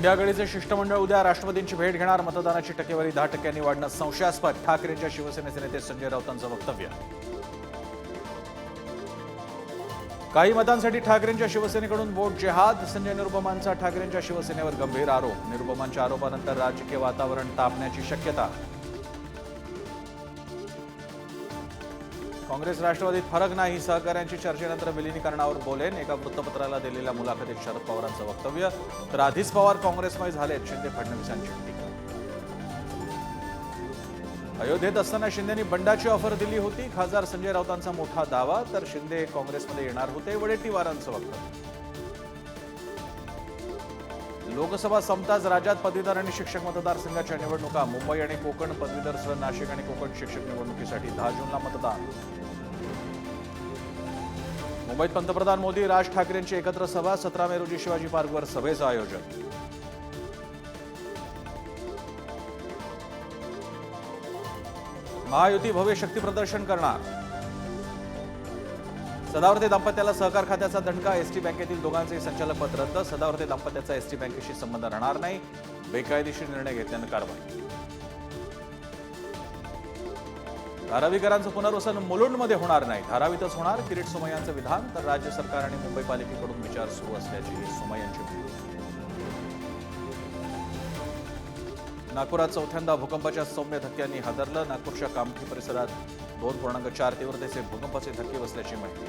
India आघाडीचे शिष्टमंडळ उद्या राष्ट्रपतींची भेट घेणार. मतदानाची टक्केवारी दहा टक्क्यांनी वाढणं संशयास्पद. ठाकरेंच्या शिवसेनेचे नेते संजय राऊतांचं वक्तव्य. काही मतांसाठी ठाकरेंच्या शिवसेनेकडून वोट जेहाद. संजय निरुपमांचा ठाकरेंच्या शिवसेनेवर गंभीर आरोप. निरुपमांच्या आरोपानंतर राजकीय वातावरण तापण्याची शक्यता. काँग्रेस राष्ट्रवादीत फरक नाही. सहकाऱ्यांची चर्चेनंतर विलिनीकरणावर बोलेन. एका वृत्तपत्राला दिलेल्या मुलाखतीत शरद पवारांचं वक्तव्य. तर आधीच पवार काँग्रेसमय झालेत. शिंदे फडणवीसांची टीका. अयोध्येत असताना शिंदेनी बंडाची ऑफर दिली होती. खासदार संजय राऊतांचा मोठा दावा. तर शिंदे काँग्रेसमध्ये येणार होते. वडेट्टीवारांचं वक्तव्य. लोकसभा संपताच राज्यात पदवीधर आणि शिक्षक मतदारसंघाच्या निवडणुका. मुंबई आणि कोकण पदवीधरसह नाशिक आणि कोकण शिक्षक निवडणुकीसाठी दहा जूनला मतदान. मुंबईत पंतप्रधान मोदी राज ठाकरेंची एकत्र सभा सतरा मे रोजी शिवाजी पार्कवर सभेचं आयोजन. महायुती भव्य शक्ती प्रदर्शन करणार. सदावर्ते दाम्पत्याला सहकार खात्याचा दणका एसटी बँकेतील दोघांचे संचालक पद रद्द. सदावर्ते दाम्पत्याचा एसटी बँकेशी संबंध राहणार नाही. बेकायदेशीर निर्णय घेतल्यानं कारवाई. धारावीकरांचं पुनर्वसन मुलुंडमध्ये होणार नाही. धारावीतच होणार किरीट सोमय्यांचं विधान तर राज्य सरकार आणि मुंबई पालिकेकडून विचार सुरू असल्याची सोमय्यांची नागपुरात चौथ्यांदा भूकंपाच्या सौम्य धक्क्यांनी हादरलं. नागपूरच्या कामठी परिसरात दोन पूर्णांक चार तीव्रतेचे भूकंपाचे धक्के बसल्याची माहिती.